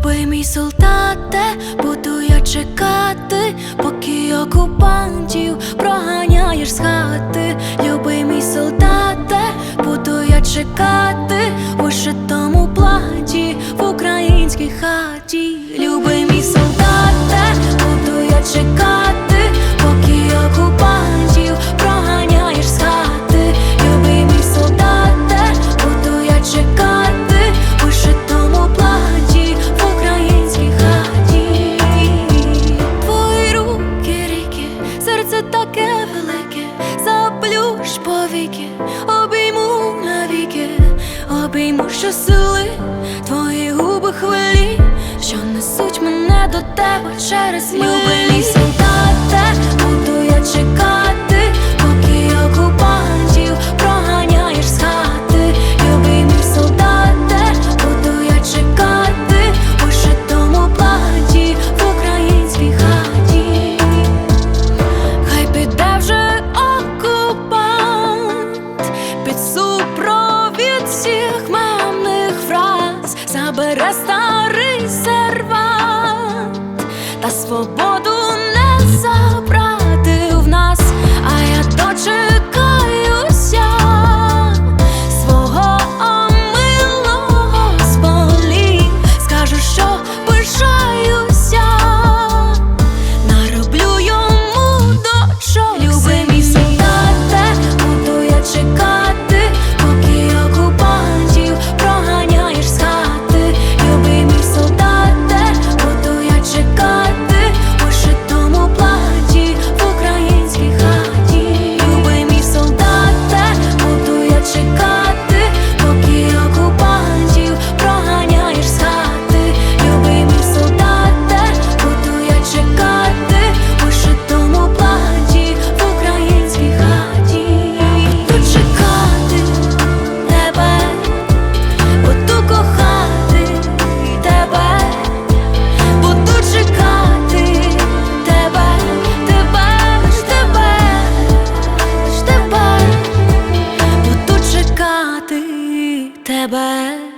Любий мій солдате, буду я чекати, поки окупантів проганяєш з хати. Любий мій солдате, буду я чекати у шитому платі в українській хаті. Любий заплющ повіки, обійму навіки, обійму що сили, твої губи хвилі, що несуть мене до тебе через любий солдате, буду я чекати, Resta glad